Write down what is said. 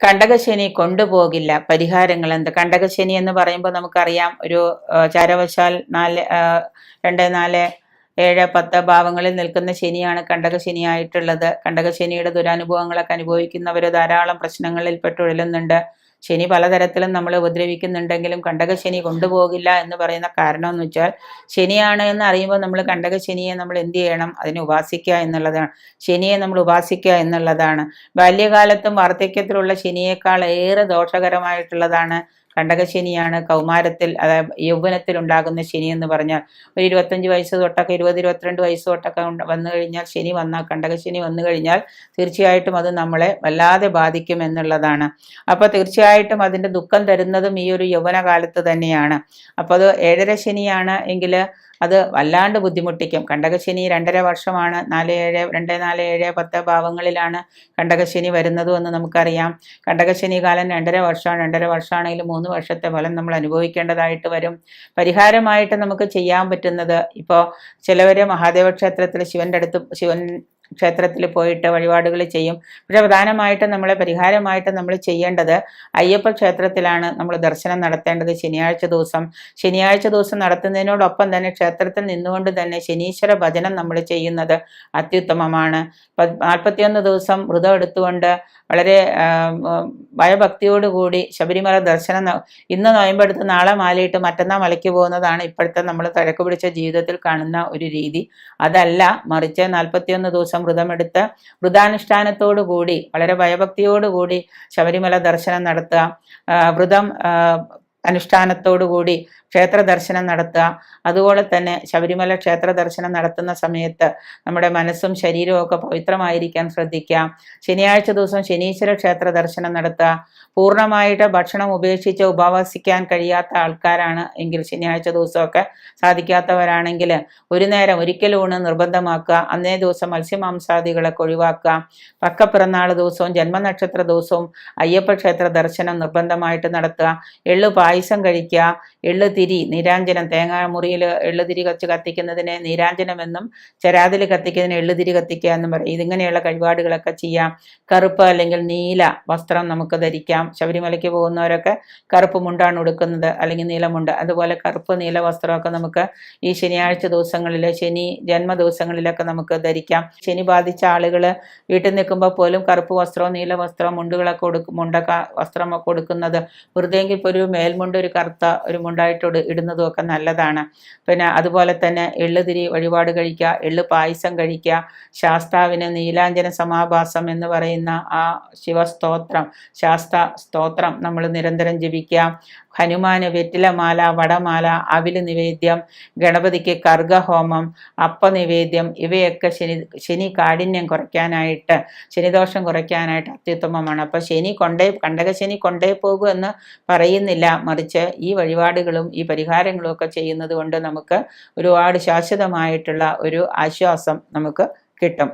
കണ്ടകശനി കൊണ്ടുപോകില്ല. പരിഹാരങ്ങൾ എന്ത്? കണ്ടകശനി എന്ന് പറയുമ്പോൾ നമുക്കറിയാം ഒരു ചാരവശാൽ നാല് രണ്ട് നാല് ഏഴ് പത്ത് ഭാവങ്ങളിൽ നിൽക്കുന്ന ശനിയാണ് കണ്ടകശനിയായിട്ടുള്ളത്. കണ്ടകശനിയുടെ ദുരനുഭവങ്ങളൊക്കെ അനുഭവിക്കുന്നവർ ധാരാളം പ്രശ്നങ്ങളിൽ പെട്ടുഴലുന്നുണ്ട് ശനി പലതരത്തിലും നമ്മൾ ഉപദ്രവിക്കുന്നുണ്ടെങ്കിലും കണ്ടകശനി കൊണ്ടുപോകില്ല എന്ന് പറയുന്ന കാരണം എന്ന് വെച്ചാൽ ശനിയാണ് എന്ന് അറിയുമ്പോൾ നമ്മൾ കണ്ടകശനിയെ നമ്മൾ എന്ത് ചെയ്യണം? അതിനെ ഉപാസിക്കുക എന്നുള്ളതാണ്. ശനിയെ നമ്മൾ ഉപാസിക്കുക എന്നുള്ളതാണ്. ബാല്യകാലത്തും വാർദ്ധക്യത്തിലുള്ള ശനിയേക്കാൾ ഏറെ ദോഷകരമായിട്ടുള്ളതാണ് കണ്ടകശനിയാണ് കൗമാരത്തിൽ അതായത് യൗവനത്തിൽ ഉണ്ടാകുന്ന ശനി എന്ന് പറഞ്ഞാൽ ഒരു ഇരുപത്തഞ്ച് വയസ്സ് തൊട്ടൊക്കെ ഇരുപത് ഇരുപത്തിരണ്ട് വയസ്സ് തൊട്ടൊക്കെ വന്നു കഴിഞ്ഞാൽ ശനി വന്നാൽ കണ്ടകശനി വന്നു കഴിഞ്ഞാൽ തീർച്ചയായിട്ടും അത് നമ്മളെ വല്ലാതെ ബാധിക്കും എന്നുള്ളതാണ്. അപ്പോൾ തീർച്ചയായിട്ടും അതിന്റെ ദുഃഖം തരുന്നതും ഈ ഒരു യൗവനകാലത്ത് തന്നെയാണ്. അപ്പോൾ അത് ഏഴര ശനിയാണ് എങ്കിൽ അത് വല്ലാണ്ട് ബുദ്ധിമുട്ടിക്കും. കണ്ടകശനി രണ്ടര വർഷമാണ്. നാല് ഏഴ് രണ്ട് നാല് ഏഴ് പത്ത് ഭാവങ്ങളിലാണ് കണ്ടകശനി വരുന്നതും എന്ന് നമുക്കറിയാം. കണ്ടകശനി കാലം രണ്ടര വർഷമാണ്. രണ്ടര വർഷമാണെങ്കിലും മൂന്ന് വർഷത്തെ ഫലം നമ്മൾ അനുഭവിക്കേണ്ടതായിട്ട് വരും. പരിഹാരമായിട്ട് നമുക്ക് ചെയ്യാൻ പറ്റുന്നത് ഇപ്പോൾ ചിലവർ മഹാദേവ ക്ഷേത്രത്തിൽ ശിവന്റെ അടുത്ത് ശിവൻ ക്ഷേത്രത്തിൽ പോയിട്ട് വഴിപാടുകൾ ചെയ്യും. പക്ഷെ പ്രധാനമായിട്ട് നമ്മളെ പരിഹാരമായിട്ട് നമ്മൾ ചെയ്യേണ്ടത് അയ്യപ്പ ക്ഷേത്രത്തിലാണ് നമ്മൾ ദർശനം നടത്തേണ്ടത് ശനിയാഴ്ച ദിവസം. ശനിയാഴ്ച ദിവസം നടത്തുന്നതിനോടൊപ്പം തന്നെ ക്ഷേത്രത്തിൽ നിന്നുകൊണ്ട് തന്നെ ശനീശ്വര ഭജനം നമ്മൾ ചെയ്യുന്നത് അത്യുത്തമമാണ്. നാൽപ്പത്തിയൊന്ന് ദിവസം വ്രതം എടുത്തുകൊണ്ട് വളരെ ഭയഭക്തിയോടുകൂടി ശബരിമല ദർശനം ഇന്ന് നോയമ്പെടുത്ത് നാളെ മാലയിട്ട് മറ്റന്നാൾ മലയ്ക്ക് പോകുന്നതാണ് ഇപ്പോഴത്തെ നമ്മൾ തിരക്ക് പിടിച്ച ജീവിതത്തിൽ കാണുന്ന ഒരു രീതി. അതല്ല മറിച്ച് നാൽപ്പത്തിയൊന്ന് ദിവസം വ്രതമെടുത്ത് വ്രതാനുഷ്ഠാനത്തോടു കൂടി വളരെ ഭയഭക്തിയോടുകൂടി ശബരിമല ദർശനം നടത്തുക. വ്രതം ആ, അനുഷ്ഠാനത്തോടു കൂടി ക്ഷേത്ര ദർശനം നടത്തുക. അതുപോലെ തന്നെ ശബരിമല ക്ഷേത്ര ദർശനം നടത്തുന്ന സമയത്ത് നമ്മുടെ മനസ്സും ശരീരവും ഒക്കെ പവിത്രമായിരിക്കാൻ ശ്രദ്ധിക്കുക. ശനിയാഴ്ച ദിവസം ശനീശ്വര ക്ഷേത്ര ദർശനം നടത്തുക. പൂർണമായിട്ട് ഭക്ഷണം ഉപേക്ഷിച്ച് ഉപവസിക്കാൻ കഴിയാത്ത ആൾക്കാരാണ് എങ്കിൽ ശനിയാഴ്ച ദിവസമൊക്കെ സാധിക്കാത്തവരാണെങ്കിൽ ഒരു നേരം ഒരിക്കൽ ഊണ് നിർബന്ധമാക്കുക. അന്നേ ദിവസം മത്സ്യമാംസാദികളൊക്കെ ഒഴിവാക്കുക. പക്ക പിറന്നാൾ ദിവസവും ജന്മനക്ഷത്ര ദിവസവും അയ്യപ്പ ക്ഷേത്ര ദർശനം നിർബന്ധമായിട്ട് നടത്തുക. എള്ളു പായസം കഴിക്കുക എള്ളു തിരി നീരാഞ്ജനം തേങ്ങ മുറിയിൽ എള്ളുതിരി കച്ച് കത്തിക്കുന്നതിനെ നീരാഞ്ജനമെന്നും ചരാതിൽ കത്തിക്കുന്നതിന് എള്ളുതിരി കത്തിക്കുക എന്നും പറയും. ഇതിങ്ങനെയുള്ള കഴിപാടുകളൊക്കെ ചെയ്യാം. കറുപ്പ് അല്ലെങ്കിൽ നീല വസ്ത്രം നമുക്ക് ധരിക്കാം. ശബരിമലയ്ക്ക് പോകുന്നവരൊക്കെ കറുപ്പ് മുണ്ടാണ് ഉടുക്കുന്നത് അല്ലെങ്കിൽ നീലമുണ്ട്. അതുപോലെ കറുപ്പ് നീല വസ്ത്രമൊക്കെ നമുക്ക് ഈ ശനിയാഴ്ച ദിവസങ്ങളിൽ ശനി ജന്മ ദിവസങ്ങളിലൊക്കെ നമുക്ക് ധരിക്കാം. ശനി ബാധിച്ച ആളുകൾ വീട്ടിൽ നിൽക്കുമ്പോൾ പോലും കറുപ്പ് വസ്ത്രവും നീല വസ്ത്രവും മുണ്ടുകളൊക്കെ കൊടുക്കും മുണ്ടൊക്കെ വസ്ത്രമൊക്കെ കൊടുക്കുന്നത് വെറുതെങ്കിൽ ഇപ്പോൾ ഒരു മേൽമുണ്ട് ഒരു കറുത്ത ഒരു മുണ്ടായിട്ടോട് ഇട- ഇടുന്നതും ഒക്കെ നല്ലതാണ്. പിന്നെ അതുപോലെ തന്നെ എള്ളുതിരി വഴിപാട് കഴിക്കുക എള്ളു പായസം കഴിക്കുക ശാസ്താവിന് നീലാഞ്ജന സമാഭാസം എന്ന് പറയുന്ന ആ ശിവസ്തോത്രം ശാസ്ത സ്തോത്രം നമ്മൾ നിരന്തരം ജപിക്കുക. ഹനുമാന് വെറ്റിലമാല വടമാല അവിൽ നിവേദ്യം ഗണപതിക്ക് കർഗഹോമം അപ്പ നിവേദ്യം ഇവയൊക്കെ ശനി ശനി കാഠിന്യം കുറയ്ക്കാനായിട്ട് ശനിദോഷം കുറയ്ക്കാനായിട്ട് അത്യുത്തമമാണ്. അപ്പോൾ ശനി കൊണ്ടേ കണ്ടകശനി കൊണ്ടേ പോകൂ എന്ന് പറയുന്നില്ല. മറിച്ച് ഈ വഴിപാടുകളും ഈ പരിഹാരങ്ങളും ഒക്കെ ചെയ്യുന്നത് കൊണ്ട് നമുക്ക് ഒരുപാട് ശാശ്വതമായിട്ടുള്ള ഒരു ആശ്വാസം നമുക്ക് കിട്ടും.